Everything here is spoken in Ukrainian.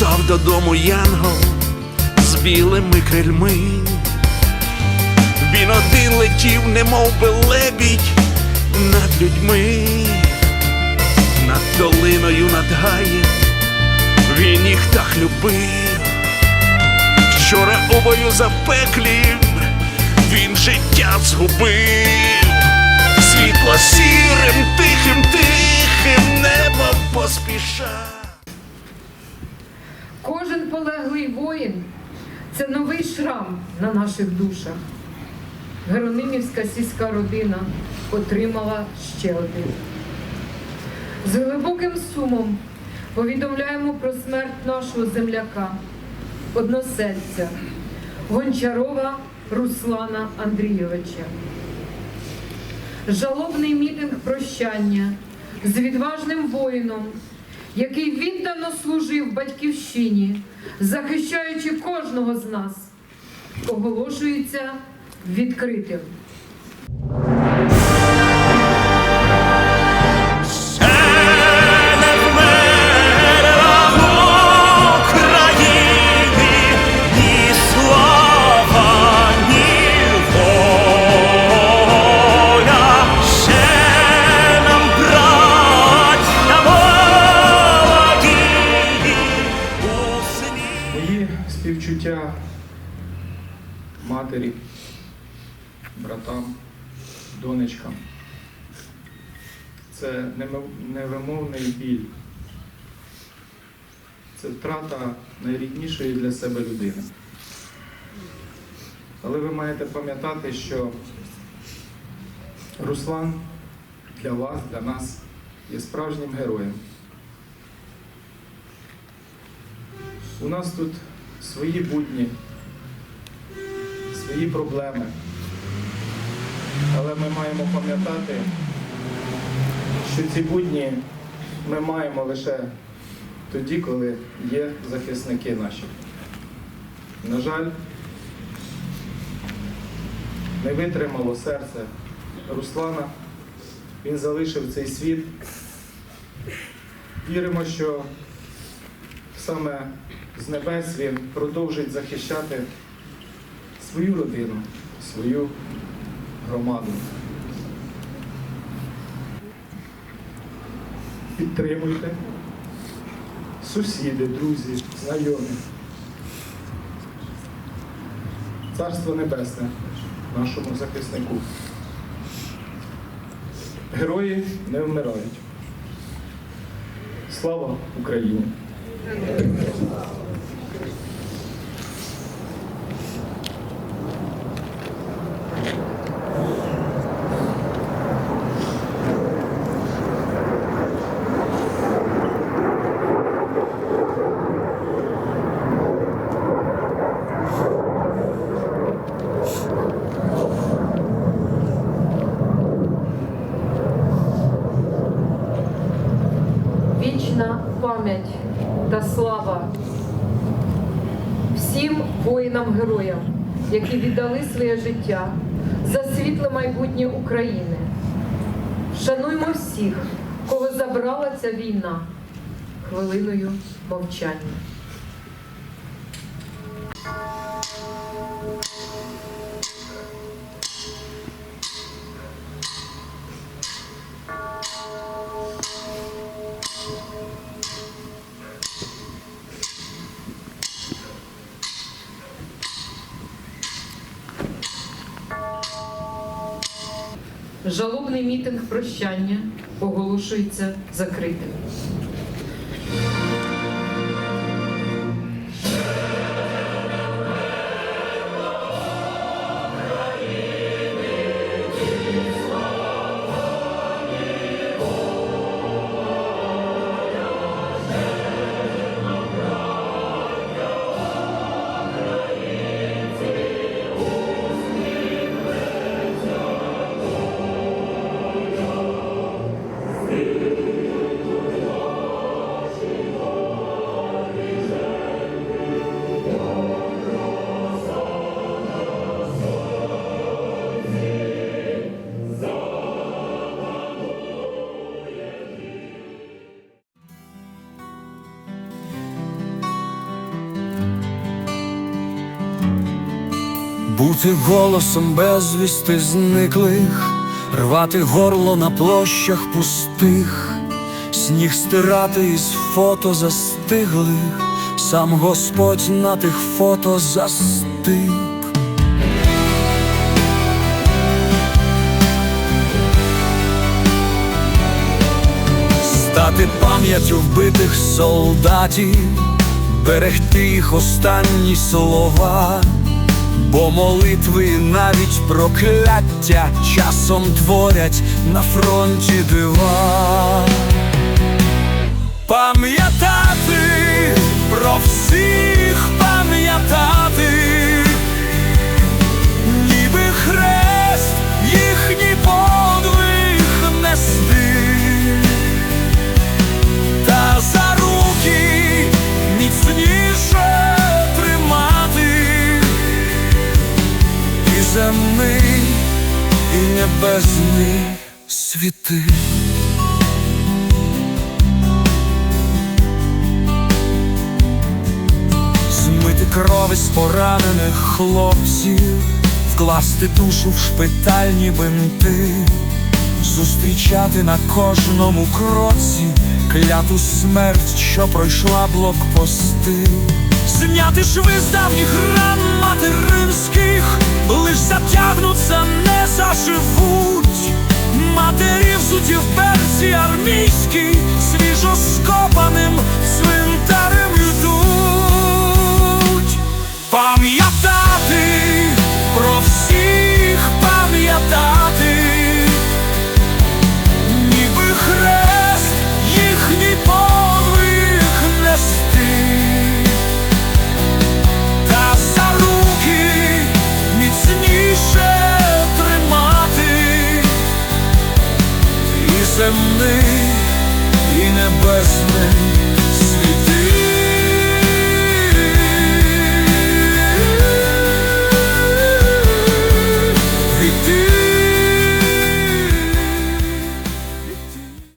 Прилітав додому янгол з білими крильми. Він один летів, немов би лебідь над людьми, над долиною, над гаєм, він їх так любив. Вчора у бою запеклів, він життя згубив, світло сірим, тихим, тихим небом поспіша. Полеглий воїн це новий шрам на наших душах. Геронимівська сільська родина отримала ще один. З глибоким сумом повідомляємо про смерть нашого земляка, односельця Гончарова Руслана Андрійовича. Жалобний мітинг прощання з відважним воїном, який віддано служив батьківщині, захищаючи кожного з нас, оголошується відкритим. Матері, братам, донечкам. Це невимовний біль. Це втрата найріднішої для себе людини. Але ви маєте пам'ятати, що Руслан для вас, для нас є справжнім героєм. У нас тут свої будні, свої проблеми. Але ми маємо пам'ятати, що ці будні ми маємо лише тоді, коли є захисники наші. На жаль, не витримало серце Руслана. Він залишив цей світ. Віримо, що саме з небес він продовжить захищати свою родину, свою громаду. Підтримуйте сусіди, друзі, знайомі. Царство Небесне нашому захиснику. Герої не вмирають. Слава Україні! Всім воїнам-героям, які віддали своє життя за світле майбутнє України. Шануймо всіх, кого забрала ця війна хвилиною мовчання. Жалобний мітинг прощання оголошується закритим. Бути голосом безвісти зниклих, рвати горло на площах пустих, сніг стирати із фото застиглих, сам Господь на тих фото застиг. Стати пам'яттю вбитих солдатів, берегти їх останні слова, бо молитви навіть прокляття часом творять на фронті дива. Пам'ятати про всіх світи. Змити крови з поранених хлопців, вкласти душу в шпитальні бинти, зустрічати на кожному кроці кляту смерть, що пройшла блокпости, зняти шви з давніх ран материнських, лиш затягнуться, не заживуть. Матері взуті в армійський, свіжо скопаним investment